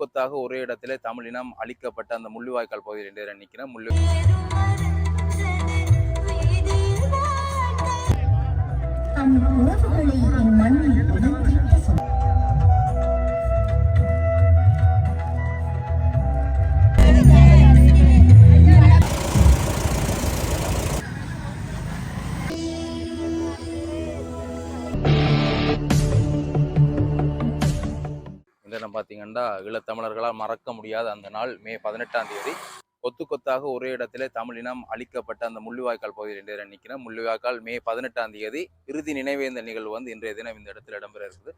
கொத்தாக ஒரே இடத்திலே தமிழினம் அழிக்கப்பட்ட அந்த முள்ளிவாய்க்கால் பகுதியில் இன்று நிற்கிறேன் முள்ளு உறவுகளை என் மண்ணில் தினம் பார்த்தீங்கன்னா ஈழத்தமிழர்களால் மறக்க முடியாத அந்த நாள் மே பதினெட்டாம் தேதி. கொத்து கொத்தாக ஒரே இடத்திலே தமிழினம் அழிக்கப்பட்ட அந்த முள்ளிவாய்க்கால் பகுதியில் இன்று நிற்கிறேன். முள்ளிவாய்க்கால் மே பதினெட்டாம் தேதி இறுதி நினைவேந்த நிகழ்வு வந்து இன்றைய தினம் இந்த இடத்துல இடம்பெற இருக்குது.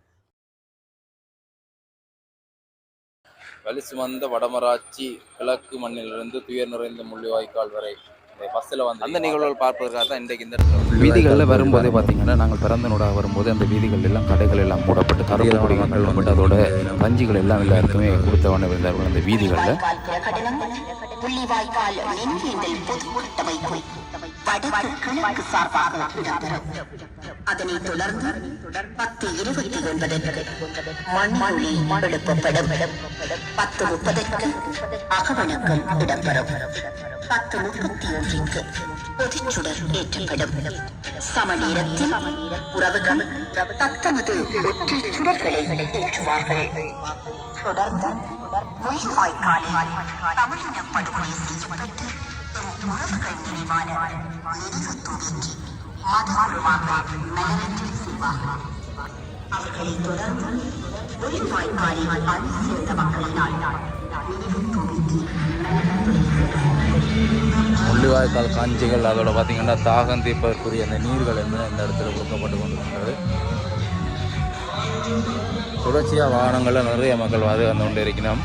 வலி சுமந்த வடமராட்சி கிழக்கு மண்ணிலிருந்து துயர் நிறைந்த முள்ளிவாய்க்கால் வரை பஸ்ஸில் வந்து அந்த நிகழ்வுகள் பார்ப்பதற்காக தான் இன்றைக்கு இந்த வீதிகளில் வரும்போதே பார்த்தீங்கன்னா நாங்கள் பிறந்த நூடாக வரும்போது அந்த வீதிகள் எல்லாம் கடைகள் எல்லாம் மூடப்பட்டு கருப்பு கொடிகள் கழுவப்பட்டு அதோட எல்லாம் எல்லாருக்குமே கொடுத்தவன இருந்தார்கள். அந்த வீதிகளில் அதனைத் தொடர்ந்து பத்து இருபத்தி ஒன்பதற்கு மண்மொழி எழுப்பப்படும் பத்து முப்பதற்கு அகவணக்கம் இடம்பெறும். பத்து முப்பத்தி ஒன்றிற்கு பொதுச்சுடர் ஏற்றப்படும். சமநேரத்தில் உறவுகள் தத்தமது ஒற்றை சுடர்களை ஏற்றுவார்கள். தொடர்ந்து முள்ளிவாய்க்காலில் தமிழின படுகொலை செய்யப்பட்டு உறவுகள் நினைவான நினைவு தூவிக்கு மதகுருமாக மலரஞ்சலி செய்வார்கள். அவர்களைத் தொடர்ந்து முள்ளிவாய்க்காலில் அணி சேர்ந்த மக்களினால் முள்ளிவாய்க்கால் காஞ்சிகள் அதோட பார்த்தீங்கன்னா தாகம் தீர்ப்பதற்குரிய அந்த நீர்கள் என்ன இந்த இடத்துல கொடுக்கப்பட்டு கொண்டிருக்கிறது. தொடர்ச்சியாக வாகனங்களில் நிறைய மக்கள் வந்து வந்து கொண்டு இருக்கிறோம்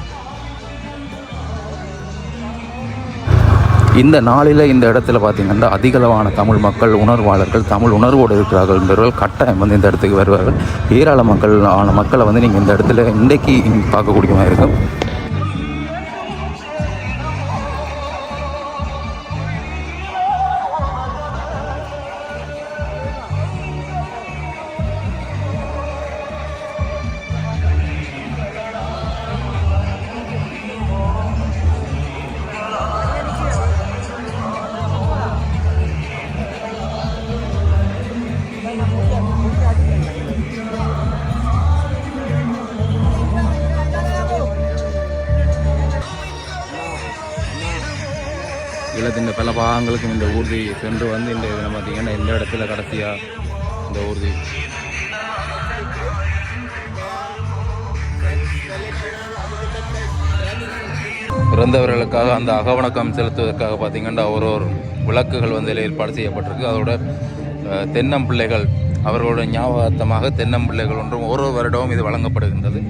இந்த நாளில் இந்த இடத்துல பார்த்தீங்கன்னா அதிகளவான தமிழ் மக்கள் உணர்வாளர்கள் தமிழ் உணர்வோடு இருக்கிறார்கள் என்பவர்கள் கட்டாயம் வந்து இந்த இடத்துக்கு வருவார்கள். ஏராள மக்கள் ஆன மக்களை வந்து நீங்கள் இந்த இடத்துல இன்றைக்கு பார்க்கக்கூடிய மாதிரி இருக்கும். பல பாகங்களுக்கும் இந்த ஊர்தி சென்று வந்து இந்த இதில் பார்த்தீங்கன்னா இந்த இடத்துல கடைசியாக இந்த ஊர்தி. பிறந்தவர்களுக்காக அந்த அகவணக்கம் செலுத்துவதற்காக பார்த்தீங்கன்னா ஒரு ஒரு விளக்குகள் வந்து இதில் ஏற்பாடு செய்யப்பட்டிருக்கு. அதோட தென்னம்பிள்ளைகள் அவர்களோட ஞாபகார்த்தமாக தென்னம்பிள்ளைகள் ஒன்றும் ஒரு வருடமும் இது வழங்கப்படுகின்றது.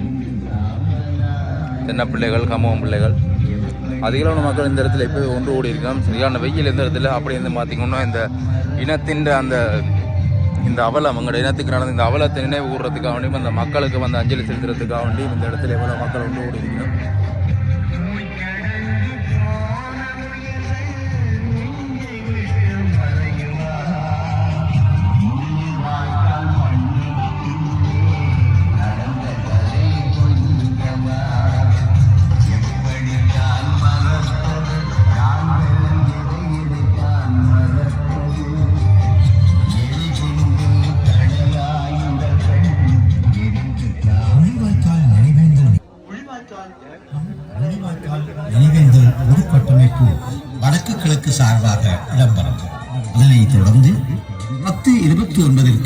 தென்னப்பிள்ளைகள் கம்பம் பிள்ளைகள். அதிகளவு மக்கள் இந்த இடத்துல இப்போ ஒன்று கூடி இருக்காங்க. சரியான வெயில் இந்த இடத்துல? அப்படி வந்து பார்த்தீங்கன்னா இந்த இனத்தின் அந்த இந்த அவலம் எங்களோட இனத்துக்கு நடந்த இந்த அவலத்தை நினைவு கூடுறதுக்காக வேண்டியும் அந்த மக்களுக்கு வந்து அஞ்சலி செலுத்துறதுக்காக வேண்டியும் இந்த இடத்துல எவ்வளோ மக்கள் ஒன்று கூடி இருக்கணும்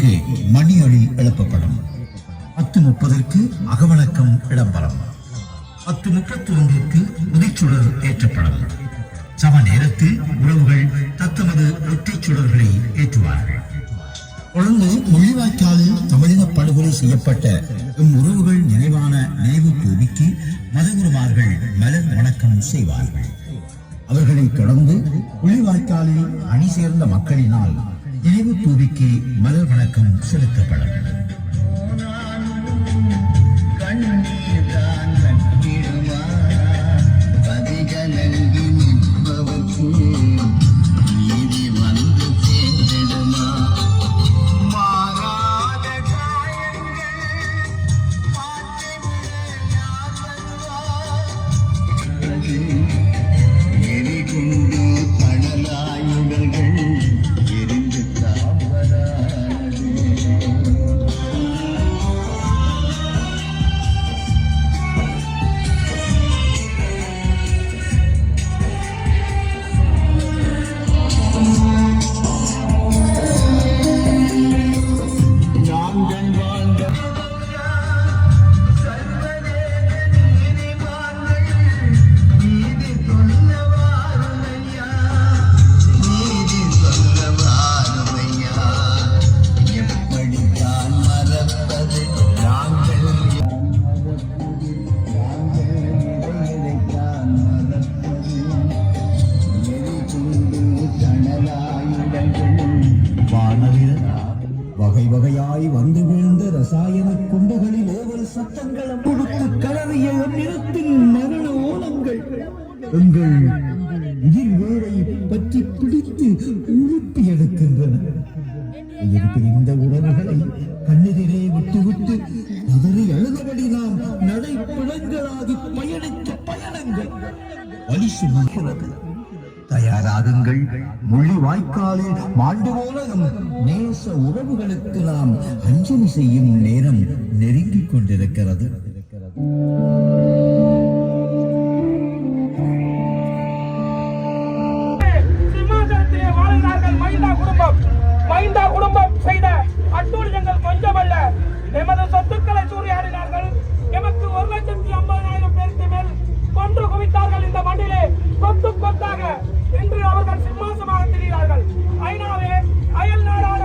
இருபத்தி ஒன்பதற்கு எழுப்பப்படும். பத்து முப்பதற்கு அகவணக்கம் இடம்பெறும். பத்து முப்பத்தி ஒன்றுக்கு உதிச்சுடர் ஏற்றப்படும். சம நேரத்தில் உறவுகள் தத்தமது ஒற்றைச் சுடர்களை ஏற்றுவார்கள். தொடர்ந்து முள்ளிவாய்க்காலில் தமிழின படுகொலை செய்யப்பட்ட இம் உறவுகள் நினைவான நினைவு பூமிக்கு மதகுருமார்கள் மலர் வணக்கம் செய்வார்கள். அவர்களைத் தொடர்ந்து முள்ளிவாய்க்காலில் அணி சேர்ந்த மக்களினால் நினைவு பூவிக்கு மலர் வணக்கம் செலுத்தப்படும். சத்தங்களை கொடுத்து கலறிய நிறத்தின் மரண ஓலங்கள். எங்கள் மாண்டு போல நேச உறவுகளுக்கு நாம் அஞ்சலி செய்யும் நேரம் நெருங்கிக் கொண்டிருக்கிறது. சிம்மாசனத்திலே குடும்பம். குடும்பம் செய்த அட்டூழியங்கள் கொஞ்சமல்ல. எமது சொத்துக்களை சூறையாடினார்கள். ஒரு லட்சத்தி கொன்று குவித்தார்கள் இந்த மண்ணிலே. கொத்து கொத்தாக இன்று அவர்கள் சிம்மாசமாக தெரிகிறார்கள். ஐநாவே அயல் நாடான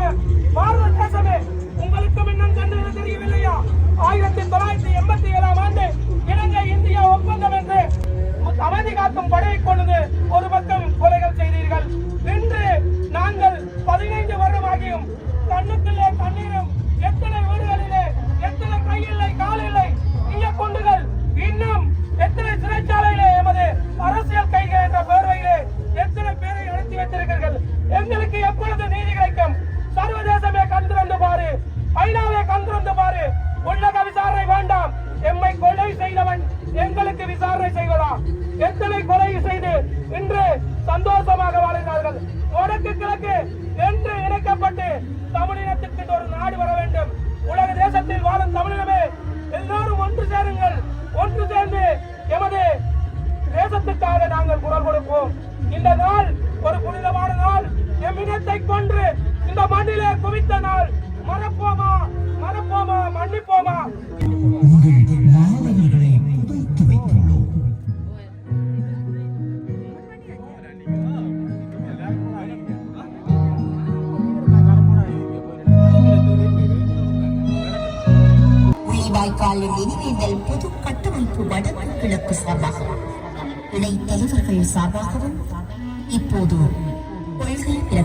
பாரத தேசமே உங்களுக்கு இன்னும் சென்று தெரியவில்லையா? ஆயிரத்தி தொள்ளாயிரத்தி எண்பத்தி ஏழாம் ஆண்டு இலங்கை இந்தியா ஒப்பந்தம் என்று அமைதி காக்கும் படையை கொண்டு ஒரு பக்கம் கொலைகள் செய்தீர்கள். இன்று நாங்கள் பதினைந்து வருடமாகியும் கண்ணுக்குள்ளே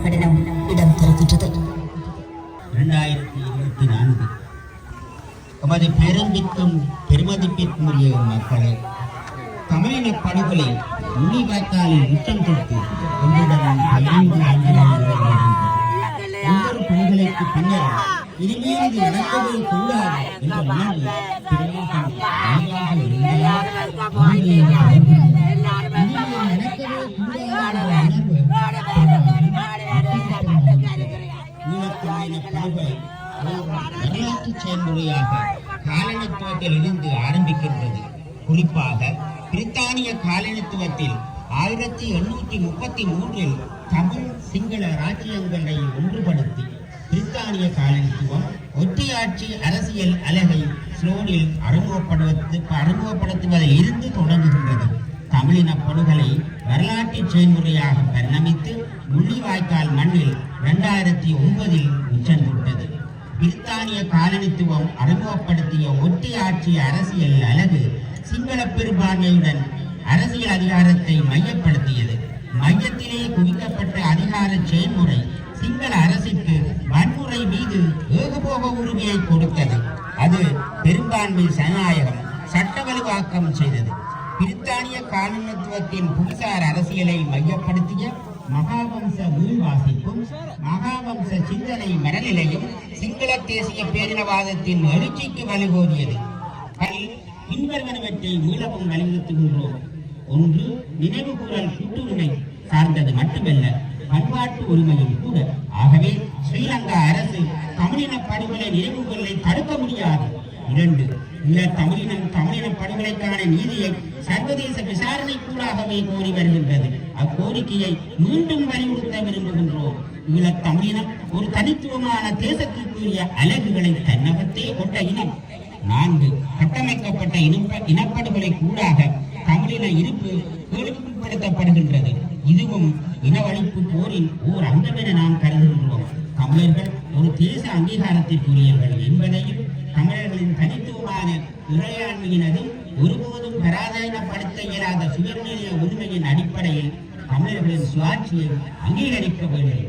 பிரகடனம் இடம்பெறுகின்றது. இரண்டாயிரத்தி இருபத்தி நான்கு. எமது பெரும்பிற்கும் பெருமதிப்பிற்குரிய உரிய மக்களை தமிழின படுகொலை முள்ளிவாய்க்காலில் உச்சம் தொட்டு ஒன்றுடன் பதினைந்து ஆண்டுகள் ஒவ்வொரு படுகொலைக்கு பின்னர் இனிமேல் நடக்கவே கூடாது என்ற உணர்வு இருந்தால் இனிமேல் நடக்கவே கூடாது ஈழத்தமிழின வரலாற்று செயல்முறையாக காலனித்துவத்தில் இருந்து ஆரம்பிக்கின்றது. குறிப்பாக பிரித்தானிய காலனித்துவத்தில் ஆயிரத்தி எண்ணூற்றி முப்பத்தி மூன்றில் தமிழ் சிங்கள ராஜ்யங்களை ஒன்றுபடுத்தி பிரித்தானிய காலனித்துவம் ஒற்றையாட்சி அரசியல் அலகை ஸ்லோனில் அறிமுகப்படுவது அறிமுகப்படுத்துவதில் இருந்து தொடங்குகின்றது. தமிழின படுகொலை வரலாற்று செயல்முறையாக பரிணமித்து முள்ளிவாய்க்கால் மண்ணில் இரண்டாயிரத்தி ஒன்பதில் உச்சம் தொட்டது பிரித்தானிய காலனித்துவம் அறிமுகப்படுத்திய ஒற்றையாட்சி அரசியல் அலகு சிங்கள பெரும்பான்மையுடன் அரசியல் அதிகாரத்தை மையப்படுத்தியது. மையத்திலே குவிக்கப்பட்ட அதிகார செயல்முறை சிங்கள அரசுக்கு வன்முறை மீது ஏகபோக உரிமையை கொடுத்தது. அது பெரும்பான்மை ஜனநாயகம் சட்ட வலுவாக்கம் செய்தது. பிரித்தானிய காலனித்துவத்தின் புவிசார் அரசியலை மையப்படுத்திய மகாவம்ச மீள்வாசிப்பும் மகாவம்ச சிந்தனை மனநிலையும் சிங்கள தேசிய பேரினவாதத்தின் எழுச்சிக்கு வலுகோதியது. அதில் பின்வருவனவற்றை மீளவும் வலியுறுத்துகின்றோம். ஒன்று நினைவு கூறல் கூட்டுரிமை சார்ந்தது மட்டுமல்ல பண்பாட்டு உரிமையும் கூட. ஆகவே ஸ்ரீலங்கா அரசு தமிழின படுகொலை நினைவு கூறலை தடுக்க முடியாது. இரண்டு தமிழினம் தமிழின படுகொலைக்கான நீதியை சர்வதேச விசாரணை கூடாகவே கோரி வருகின்றது. அக்கோரிக்கையை மீண்டும் வலியுறுத்த விரும்புகின்றோம். ஈழத் தமிழினம் ஒரு தனித்துவமான தேசத்திற்குரிய அலகுகளை தன்னகத்தே கொண்ட இனம். நான்கு கட்டமைக்கப்பட்ட இனப்ப இனப்படுகொலை கூடாக தமிழின இருப்பு கேள்விப்படுத்தப்படுகின்றது இதுவும் இனவழிப்பு போரின் ஓர் அங்கமென நாம் கருதுகின்றோம். தமிழர்கள் ஒரு தேச அங்கீகாரத்திற்குரியவர்கள் என்பதையும் தமிழர்களின் தனித்துவமான இறையாண்மையினதும் ஒருபோதும் பராதீனப்படுத்த இயலாத சுயநிலைய உரிமையின் அடிப்படையில் தமிழர்களின் சுயாட்சியை அங்கீகரிக்க வேண்டும்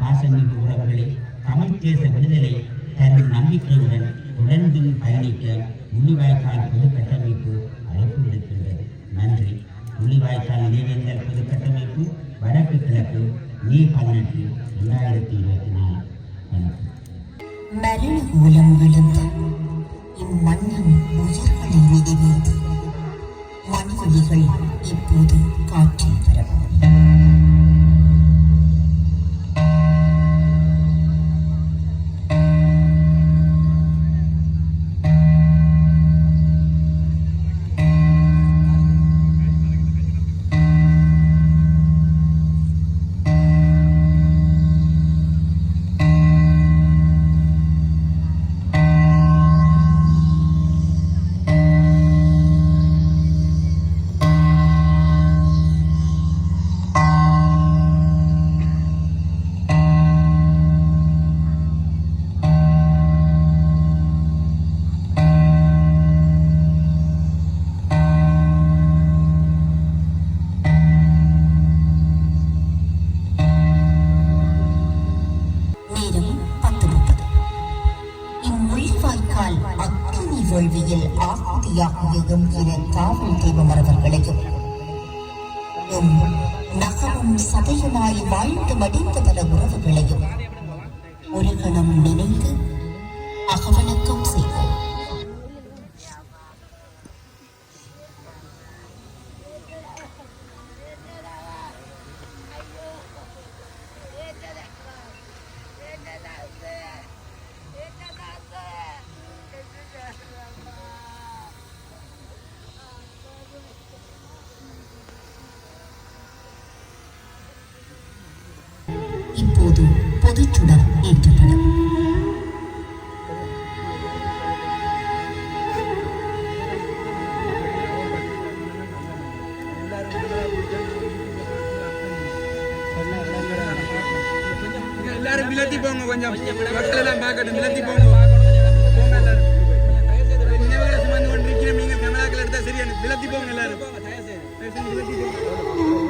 பாசமிகு உறவுகளை தமிழ் தேச விடுதலை தரும் நம்பிக்கையுடன் தொடர்ந்தும் பயணிக்க முள்ளிவாய்க்கால் பொது கட்டமைப்பு அழைப்பு விடுக்கின்றது நன்றி. முள்ளிவாய்க்கால் நினைவேந்தல் பொது கட்டமைப்பு வடக்கு கிழக்கு மே பதினெட்டு இரண்டாயிரத்தி இருபத்தி நாலு மரண மூலம் விழுந்த இம்மண்ணின் உயிர்களை நினைவேந்து மண்வெளிகள் இப்போது காற்றில் பரவும். தெய்வமரவர்களையும் எம் நகரும் சதையுமாய் வாழ்ந்து மடிந்த பல உறவுகளையும் ஒரு கணம் நினைந்து அகவணக்கம் போங்க கொஞ்சம். மக்கள் எல்லாம் பார்க்கட்டும் விலத்தி போங்க. போங்க எல்லாரும். நினைவுகளை சுமந்து கொண்டிருக்கிறோம் நீங்க கேமராக்கள் எடுத்தா சரியான விலத்தி போங்க எல்லாரும். விலத்தி போங்க.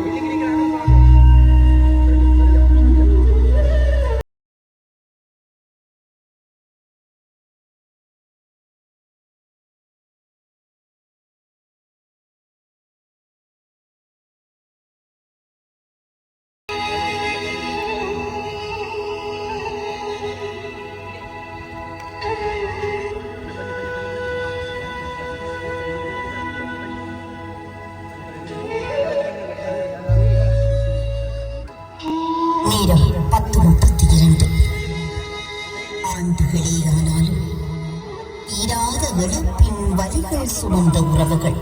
வலிகள் சுமந்த உறவுகள்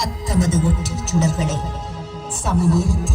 தத்தமது ஒற்றை சுடர்களை சமநேரத்தில்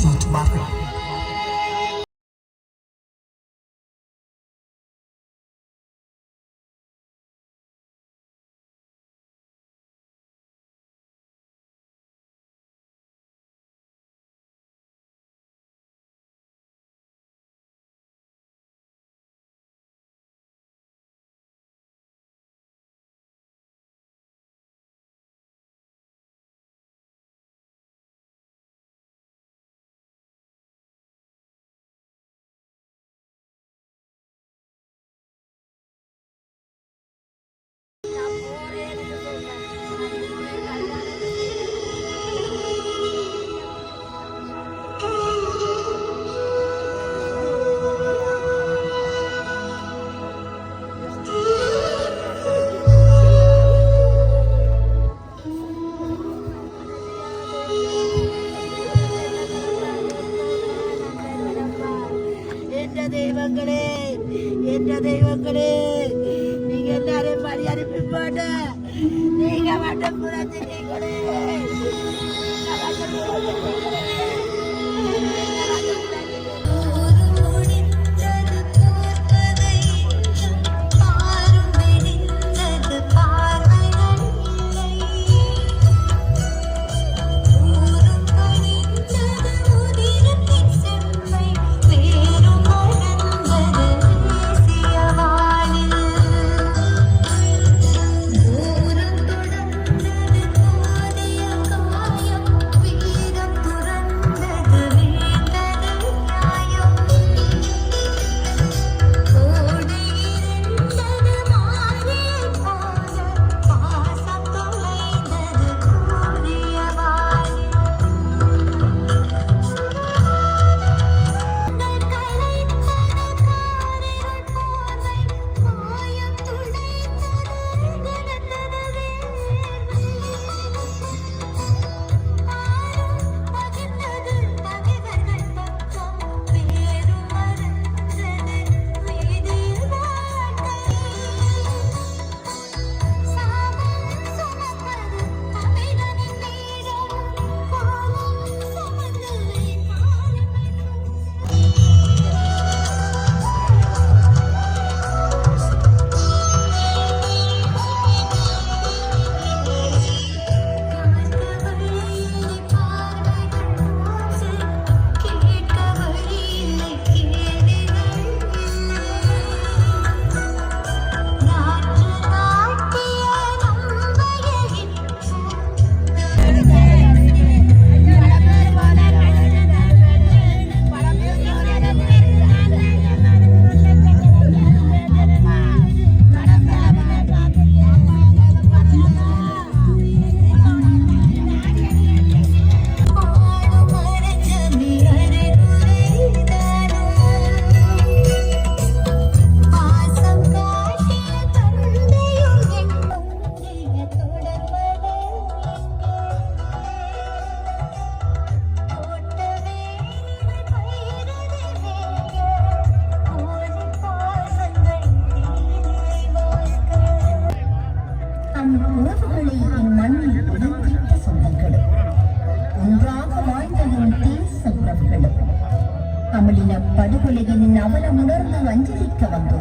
que.